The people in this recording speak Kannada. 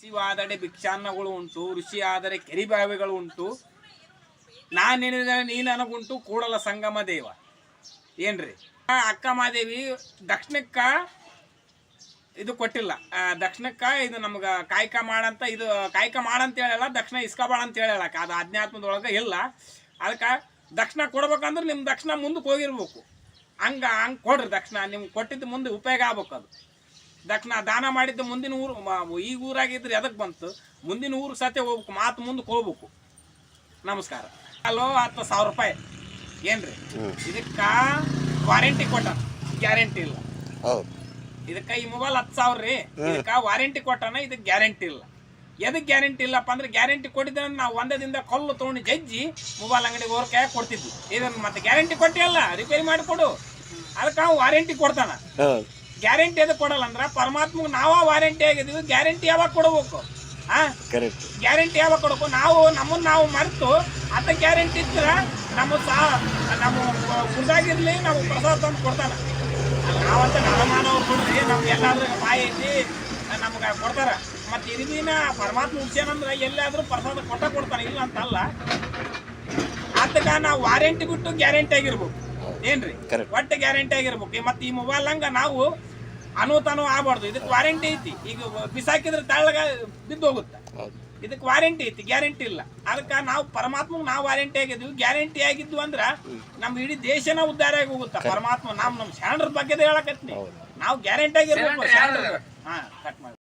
ಶಿವಾದಡೆ ಭಿಕ್ಷಾನ್ನಗಳು ಉಂಟು ಋಷಿ ಆದರೆ ಕೆರಿಬಾವಿಗಳು ಉಂಟು. ನಾನೇನಿದ ನೀ ನನಗುಂಟು ಕೂಡಲ ಸಂಗಮ ದೇವ. ಏನ್ರಿ? ಅಕ್ಕ ಮಾದೇವಿ ದಕ್ಷಿಣಕ್ಕ ಇದು ಕೊಟ್ಟಿಲ್ಲ. ದಕ್ಷಿಣಕ್ಕ ಇದು ನಮ್ಗೆ ಕಾಯಕ ಮಾಡಂತ ಇದು ಕಾಯಕ ಮಾಡಂತ ಹೇಳಲ್ಲ, ದಕ್ಷಿಣ ಇಸ್ಕಬಾಳ ಅಂತ ಹೇಳಲ್ಲ. ಅದು ಆಧ್ಯಾತ್ಮದೊಳಗೆ ಇಲ್ಲ. ಅದಕ್ಕೆ ದಕ್ಷಿಣ ಕೊಡ್ಬೇಕಂದ್ರೆ ನಿಮ್ಮ ದಕ್ಷಿಣ ಮುಂದಕ್ಕೆ ಹೋಗಿರ್ಬೇಕು. ಹಂಗ, ಹಂಗೆ ಕೊಡ್ರಿ ದಕ್ಷಿಣ. ನಿಮ್ಗೆ ಕೊಟ್ಟಿದ್ದು ಮುಂದೆ ಉಪಯೋಗ ಆಗ್ಬೇಕು ಅದು ದಕ್ಷಿಣ ದಾನ ಮಾಡಿದ್ದು ಮುಂದಿನ ಊರು ಈ ಈಗ ಊರಾಗಿದ್ರೆ ಎದಕ್ಕೆ ಬಂತು? ಮುಂದಿನ ಊರು ಸತ್ಯ ಹೋಗ್ಬೇಕು ಮಾತು ಮುಂದಕ್ಕೆ ಹೋಗ್ಬೇಕು ನಮಸ್ಕಾರ. ಅಲೋ ಹತ್ತು ಸಾವಿರ ರೂಪಾಯಿ. ಏನ್ರಿ? ಇದಕ್ಕ ವಾರಂಟಿ ಕೊಟ್ಟ ಗ್ಯಾರಂಟಿ ಇಲ್ಲ. ಇದಕ್ಕೆ ಈ ಮೊಬೈಲ್ ಹತ್ತು ಸಾವಿರ ರೀ. ಇದಕ್ಕ ವಾರಂಟಿ ಕೊಟ್ಟಾನ ಇದಕ್ಕೆ ಗ್ಯಾರಂಟಿ ಇಲ್ಲ. ಎದಕ್ಕೆ ಗ್ಯಾರಂಟಿ ಇಲ್ಲಪ್ಪ ಅಂದ್ರೆ ಗ್ಯಾರಂಟಿ ಕೊಟ್ಟಿದ್ರೆ ನಾವು ಒಂದೇ ದಿನದ ಕಲ್ಲು ತೊಗೊಂಡು ಜಜ್ಜಿ ಮೊಬೈಲ್ ಅಂಗಡಿಗೆ ಹೋರ್ ಕೈ ಕೊಡ್ತಿದ್ವಿ. ಇದನ್ನ ಮತ್ತೆ ಗ್ಯಾರಂಟಿ ಕೊಟ್ಟಿಲ್ಲ ರಿಪೇರಿ ಮಾಡಿಕೊಡು. ಅದಕ್ಕೆ ವಾರಂಟಿ ಕೊಡ್ತಾನ. ಗ್ಯಾರಂಟಿ ಅದು ಕೊಡಲ್ಲ ಅಂದ್ರೆ ಪರಮಾತ್ಮಗೆ ನಾವ ವಾರಂಟಿ ಆಗಿದ್ದೀವಿ ಗ್ಯಾರಂಟಿ ಯಾವಾಗ ಕೊಡಬೇಕು? ಕರೆಕ್ಟ್ ಗ್ಯಾರಂಟಿ ಯಾವಾಗ ಕೊಡಬೇಕು? ನಾವು ನಮ್ಮನ್ನ ನಾವು ಮರೆತು ಅತ ಗ್ಯಾರಂಟಿ ಇದ್ರೆ ನಮ್ಮ ಸಾ ನಮ್ಮ ಹುಡುಗಾಗಿರ್ಲಿ ನಾವು ಪ್ರಸಾದ ತಂದು ಕೊಡ್ತಾರ. ನಾವಂತ ನಳಮಾನವ್ರು ಕೊಡ್ರಿ ನಮ್ಗೆ ಎಲ್ಲಾದ್ರೂ ಬಾಯಿ ಐತಿ ನಮ್ಗೆ ಕೊಡ್ತಾರ. ಮತ್ತೆ ಇರಿದಿನ ಪರಮಾತ್ಮ ಉಡ್ಸ್ಯಾನಂದ್ರೆ ಎಲ್ಲಾದ್ರೂ ಪ್ರಸಾದ ಕೊಟ್ಟ ಕೊಡ್ತಾನೆ ಇಲ್ಲ ಅಂತಲ್ಲ ಅದಕ್ಕೆ ನಾವು ವಾರಂಟಿ ಬಿಟ್ಟು ಗ್ಯಾರಂಟಿ ಆಗಿರ್ಬೇಕು. ಏನ್ರಿ. ಒಟ್ಟು ಗ್ಯಾರಂಟಿ ಆಗಿರ್ಬೇಕು. ಮತ್ತೆ ಈ ಮೊಬೈಲ್ ಹಂಗ ನಾವು ಅನುತಾನು ಆಗ್ಬಾರ್ದು. ಇದಕ್ಕೆ ವಾರಂಟಿ ಐತಿ. ಈಗ ಬಿಸಾಕಿದ್ರೆ ತಳ್ಳಗ ಬಿದ್ದು ಹೋಗುತ್ತೆ. ಇದಕ್ಕೆ ವಾರಂಟಿ ಐತಿ ಗ್ಯಾರಂಟಿ ಇಲ್ಲ. ಅದಕ್ಕೆ ನಾವು ಪರಮಾತ್ಮ ನಾವು ವಾರಂಟಿ ಆಗಿದ್ವಿ. ಗ್ಯಾರಂಟಿ ಆಗಿದ್ವು ಅಂದ್ರ ನಮ್ಮ ಇಡೀ ದೇಶನ ಉದ್ಧಾರ ಆಗಿ ಹೋಗುತ್ತ. ಪರಮಾತ್ಮ ನಮ್ ನಮ್ ಶಾಂಡ್ರ ಬಗ್ಗೆ ಹೇಳಕತ್ನಿ. ನಾವು ಗ್ಯಾರಂಟಿ ಆಗಿರ್ಬೇಕು ಹಾ ಕಟ್ ಮಾಡಿ.